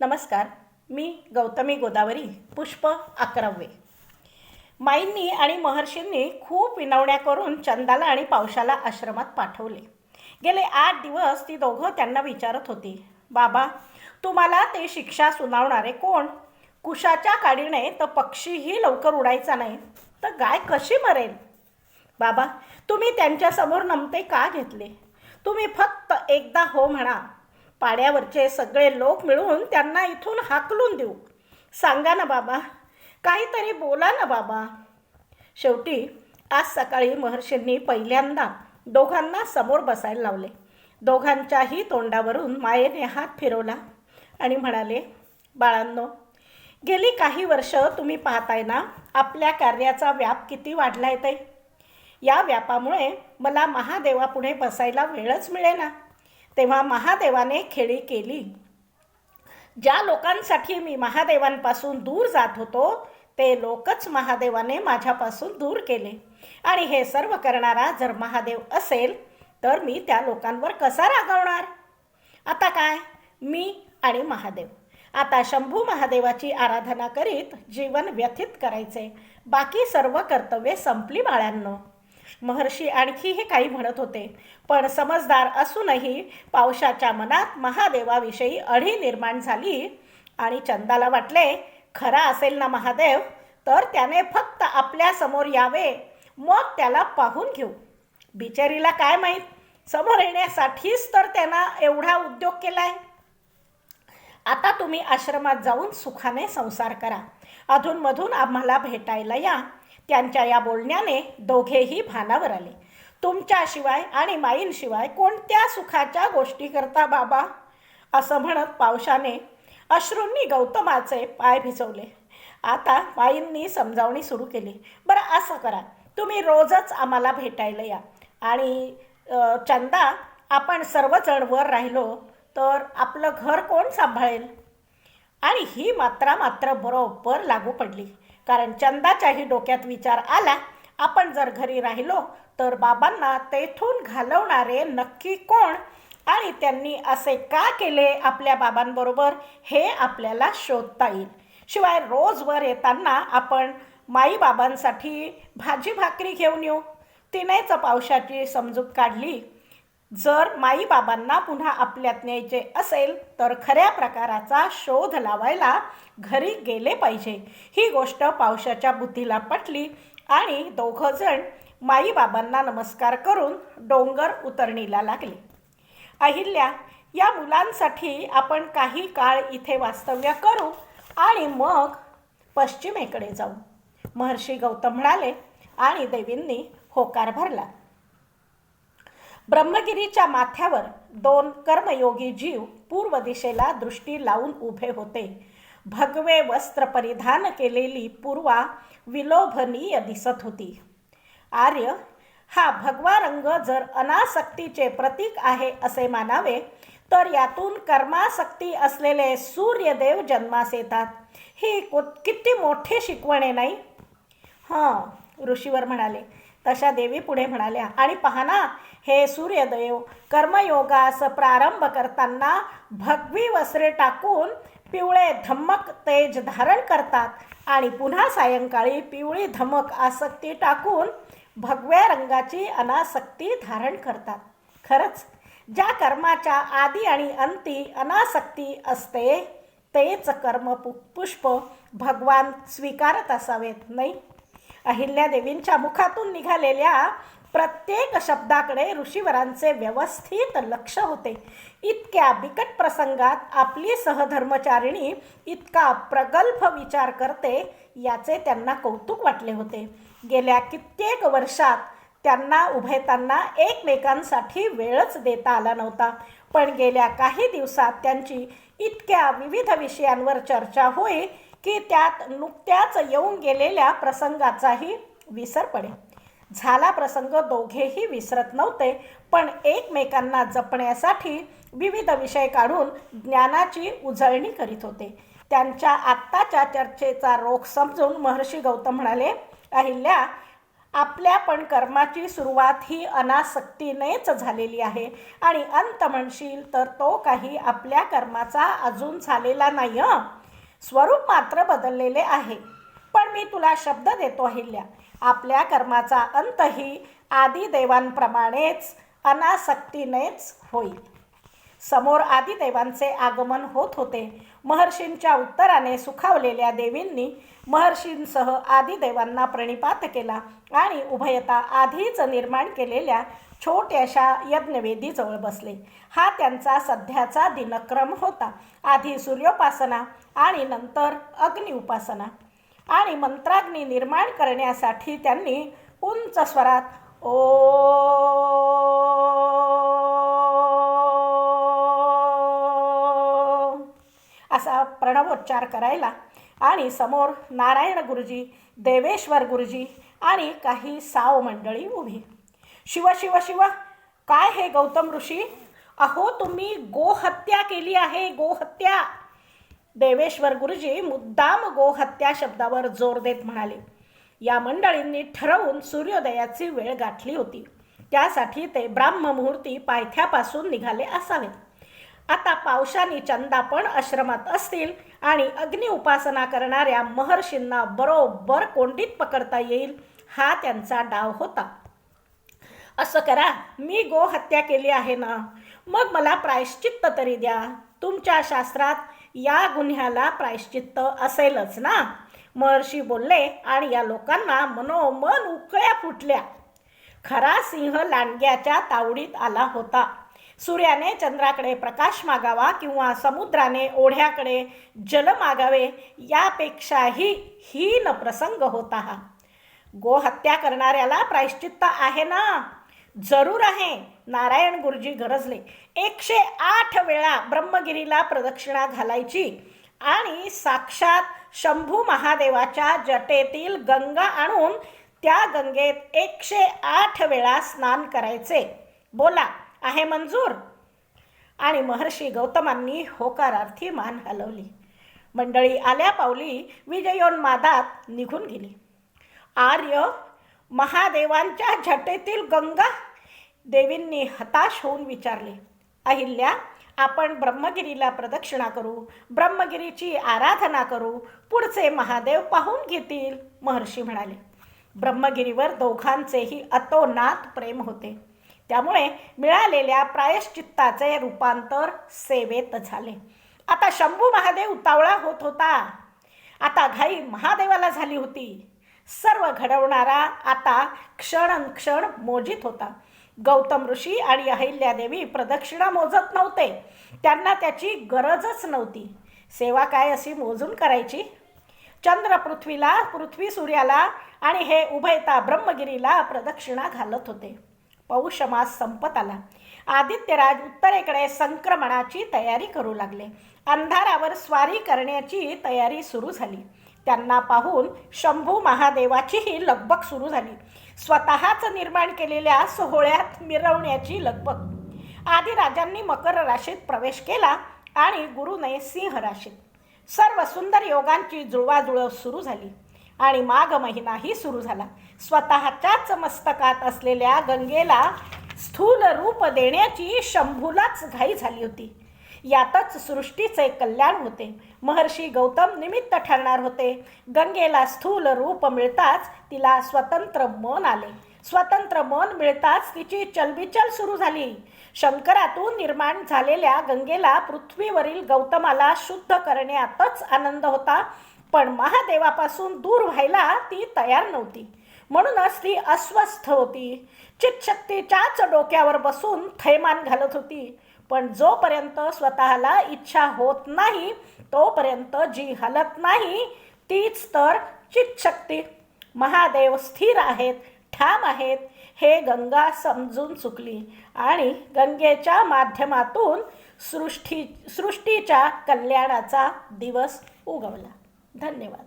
नमस्कार मी गौतमी गोदावरी पुष्प अकरावे माईंनी आणि महर्षींनी खूप विनवण्या करून चंदाला आणि पावसाला आश्रमात पाठवले. गेले आठ दिवस ती दोघं त्यांना विचारत होती बाबा तुम्हाला ते शिक्षा सुनावणारे कोण? कुशाच्या काडीने तर पक्षीही लवकर उडायचा नाही तर गाय कशी मरेल? बाबा तुम्ही त्यांच्यासमोर नमते का घेतले? तुम्ही फक्त एकदा हो म्हणा पाड्यावरचे सगळे लोक मिळून त्यांना इथून हाकलून देऊ. सांगा ना बाबा काहीतरी बोला ना बाबा. शेवटी आज सकाळी महर्षींनी पहिल्यांदा दोघांना समोर बसायला लावले. दोघांच्याही तोंडावरून मायेने हात फिरवला आणि म्हणाले बाळांनो गेली काही वर्ष तुम्ही पाहताय ना आपल्या कार्याचा व्याप किती वाढला येते ते या व्यापामुळे मला महादेवापुढे बसायला वेळच मिळेना. तेव्हा महादेवाने खेळी केली. ज्या लोकांसाठी मी महादेवांपासून दूर जात होतो ते लोकच महादेवाने माझ्यापासून दूर केले. आणि हे सर्व करणारा जर महादेव असेल तर मी त्या लोकांवर कसा रागवणार? आता काय? मी आणि महादेव. आता शंभू महादेवाची आराधना करीत जीवन व्यथित करायचे. बाकी सर्व कर्तव्ये संपली बाळ्यांनो महर्षी आणखीही काही म्हणत होते. पण समजदार असूनही पावसाच्या मनात महादेवाविषयी अढी निर्माण झाली आणि चंदाला वाटले खरा असेल ना महादेव तर त्याने फक्त आपल्यासमोर यावे मग त्याला पाहून घेऊ. बिचारीला काय माहीत? समोर येण्यासाठीच तर त्यांना एवढा उद्योग केलाय. आता तुम्ही आश्रमात जाऊन सुखाने संसार करा. अधूनमधून आम्हाला भेटायला या. त्यांच्या या बोलण्याने दोघेही भानावर आले. तुमच्याशिवाय आणि माईंशिवाय कोणत्या सुखाच्या गोष्टी करता बाबा? असं म्हणत पावसाने अश्रूंनी गौतमाचे पाय भिजवले. आता माईंनी समजावणी सुरू केली. बरं असं करा. तुम्ही रोजच आम्हाला भेटायला या. आणि चंदा आपण सर्वजण वर राहिलो तर आपलं घर कोण सांभाळेल? आणि ही मात्रा मात्र बरोबर लागू पडली. कारण चंदाच्याही डोक्यात विचार आला आपण जर घरी राहिलो तर बाबांना तेथून घालवणारे नक्की कोण? आणि त्यांनी असे का केले आपल्या बाबांबरोबर? हे आपल्याला शोधता येईल. शिवाय रोजवर येताना आपण माई बाबांसाठी भाजी भाकरी घेऊन येऊ. तिनेच पावसाची समजूत काढली. जर माई बाबांना पुन्हा आपल्यात न्यायचे असेल तर खऱ्या प्रकाराचा शोध लावायला घरी गेले पाहिजे. ही गोष्ट पावसाच्या बुद्धीला पटली आणि दोघंजण माई बाबांना नमस्कार करून डोंगर उतरणीला लागले. अहिल्या या मुलांसाठी आपण काही काळ इथे वास्तव्य करू आणि मग पश्चिमेकडे जाऊ. महर्षी गौतम म्हणाले आणि देवींनी होकार भरला. ब्रह्मगिरीच्या माथ्यावर दोन कर्मयोगी जीव पूर्व दिशेला दृष्टी लावून उभे होते. भगवे वस्त्र परिधान केलेली पूर्वा विलोभनीय दिसत होती. आर्य हा भगवा रंग जर अनासक्तीचे प्रतीक आहे असे मानावे तर यातून कर्मासक्ती असलेले सूर्यदेव जन्मास येतात. ही किती मोठी शिकवणे नाही? हां ऋषीवर म्हणाले. तशा देवी पुढे म्हणाल्या आणि पहाना हे सूर्यदेव कर्मयोगास प्रारंभ करताना भगवी वस्त्रे टाकून पिवळे धमक तेज धारण करतात आणि पुन्हा सायंकाळी पिवळी धमक आसक्ती टाकून भगव्या रंगाची अनासक्ती धारण करतात. खरंच ज्या कर्माच्या आदी आणि अंती अनासक्ती असते तेच कर्म पु पुष्प भगवान स्वीकारत असावेत नाही? अहिल्यादेवींच्या मुखातून निघालेल्या प्रत्येक शब्दाकडे ऋषीवरांचे व्यवस्थित लक्ष होते. इतक्या बिकट प्रसंगात आपली सहधर्मचारिणी इतका प्रगल्भ विचार करते याचे त्यांना कौतुक वाटले होते. गेल्या कित्येक वर्षात त्यांना उभयतांना एकमेकांसाठी वेळच देता आला नव्हता. पण गेल्या काही दिवसात त्यांची इतक्या विविध विषयांवर चर्चा होई की त्यात नुकत्याच येऊन गेलेल्या प्रसंगाचाही विसर पडे झाला प्रसंग दोघेही विसरत नव्हते पण एकमेकांना जपण्यासाठी विविध विषय काढून ज्ञानाची उजळणी करीत होते त्यांच्या आत्ताच्या चर्चेचा रोख समजून महर्षी गौतम म्हणाले अहिल्या आपल्या पण कर्माची सुरुवात ही अनासक्तीनेच झालेली आहे आणि अंत म्हणशील तर तो काही आपल्या कर्माचा अजून झालेला नाही हं. स्वरूप मात्र बदललेले आहे. पण मी तुला शब्द देतो अहिल्या. आपल्या कर्माचा अंतही आदिदेवांप्रमाणेच अनासक्तीनेच होईल. समोर आदिदेवांचे आगमन होत होते. महर्षींच्या उत्तराने सुखावलेल्या देवींनी महर्षींसह आदिदेवांना प्रणिपात केला आणि उभयता आधीच निर्माण केलेल्या छोट्याशा यज्ञवेदीजवळ बसले. हा त्यांचा सध्याचा दिनक्रम होता. आधी सूर्योपासना आणि नंतर अग्नि उपासना. आणि मंत्राग्नी निर्माण करण्यासाठी त्यांनी उंच स्वरात ओ असा प्रणवोच्चार करायला आणि समोर नारायण गुरुजी देवेश्वर गुरुजी आणि काही साव मंडळी उभी. शिव शिव शिव काय हे गौतम ऋषी? अहो तुम्ही गोहत्या केली आहे गोहत्या देवेश्वर गुरुजी मुद्दाम गोहत्या शब्दावर जोर देत म्हणाले. या मंडळींनी ठरवून सूर्योदयाची वेळ गाठली होती. त्यासाठी ते ब्राह्ममुहूर्ती पायथ्यापासून निघाले असावेत. आता पावसाने चंदा पण आश्रमात असतील आणि अग्नि उपासना करणाऱ्या महर्षींना बरोबर कोंडीत पकडता येईल हा त्यांचा डाव होता. असं करा मी गो हत्या केली आहे ना. मग मला प्रायश्चित्त तरी द्या. तुमच्या शास्त्रात या गुन्ह्याला प्रायश्चित्त असेलच ना? महर्षी बोलले आणि या लोकांना मनोमन उकळ्या फुटल्या. खरा सिंह लांडग्याच्या तावडीत आला होता. सूर्याने चंद्राकडे प्रकाश मागावा किंवा समुद्राने ओढ्याकडे जल मागावे यापेक्षाही हीन प्रसंग होता हा. गोहत्या करणाऱ्याला प्रायश्चित्त आहे ना? जरूर आहे. नारायण गुरुजी गरजले. एकशे आठ वेळा ब्रह्मगिरीला प्रदक्षिणा घालायची आणि साक्षात शंभू महादेवाच्या जटेतील गंगा आणून त्या गंगेत एकशे आठ वेळा स्नान करायचे. बोला आहे मंजूर. आणि महर्षी गौतमांनी होकारार्थी मान हलवली. मंडळी आल्या पावली विजयोन्मादात निघून गेली. आर्य महादेवांच्या झटेतील गंगा देवींनी हताश होऊन विचारले अहिल्या आपण ब्रह्मगिरीला प्रदक्षिणा करू ब्रह्मगिरीची आराधना करू पुढचे महादेव पाहून घेतील. महर्षी म्हणाले. ब्रह्मगिरीवर दोघांचेही अतोनात प्रेम होते. त्यामुळे मिळालेल्या प्रायश्चित्ताचे रूपांतर सेवेत झाले. आता शंभू महादेव उतावळा होत होता. आता घाई महादेवाला झाली होती. सर्व घडवणारा आता क्षण मोजित होता. गौतम ऋषी आणि अहिल्यादेवी प्रदक्षिणा मोजत नव्हते. त्यांना त्याची गरजच नव्हती. सेवा काय अशी मोजून करायची? चंद्र पृथ्वीला पृथ्वी सूर्याला आणि हे उभयता ब्रह्मगिरीला प्रदक्षिणा घालत होते. पौष मास संपत आला. आदित्यराज उत्तरेकडे संक्रमणाची तयारी करू लागले. अंधारावर स्वारी करण्याची तयारी सुरू झाली. त्यांना पाहून शंभू महादेवाचीही लगबग सुरू झाली. स्वतःच निर्माण केलेल्या सोहळ्यात मिरवण्याची लगबग. आधी राजांनी मकर राशीत प्रवेश केला आणि गुरुने सिंह राशीत. सर्व सुंदर योगांची जुळवाजुळव सुरू झाली. आणि माघ महिनाही सुरू झाला. स्वतःच्याच मस्तकात असलेल्या गंगेला स्थूल रूप देण्याची शंभूलाच घाई झाली होती. यातच सृष्टीचे कल्याण होते. महर्षी गौतम निमित्त ठरणार होते. गंगेला स्थूल रूप मिळताच तिला स्वतंत्र मन आले. स्वतंत्र मन मिळताच तिची चलबिचल सुरू झाली. शंकरातून निर्माण झालेल्या गंगेला पृथ्वीवरील गौतमाला शुद्ध करण्यातच आनंद होता. पण महादेवापासून दूर व्हायला ती तयार नव्हती. म्हणूनच ती अस्वस्थ होती. चितशक्तीच्याच डोक्यावर बसून थैमान घालत होती. पण जोपर्यंत स्वतःला इच्छा होत नाही तोपर्यंत जी हलत नाही तीच तर चितशक्ती महादेव स्थिर आहेत ठाम आहेत हे गंगा समजून चुकली. आणि गंगेच्या माध्यमातून सृष्टी सृष्टीच्या कल्याणाचा दिवस उगवला. धन्यवाद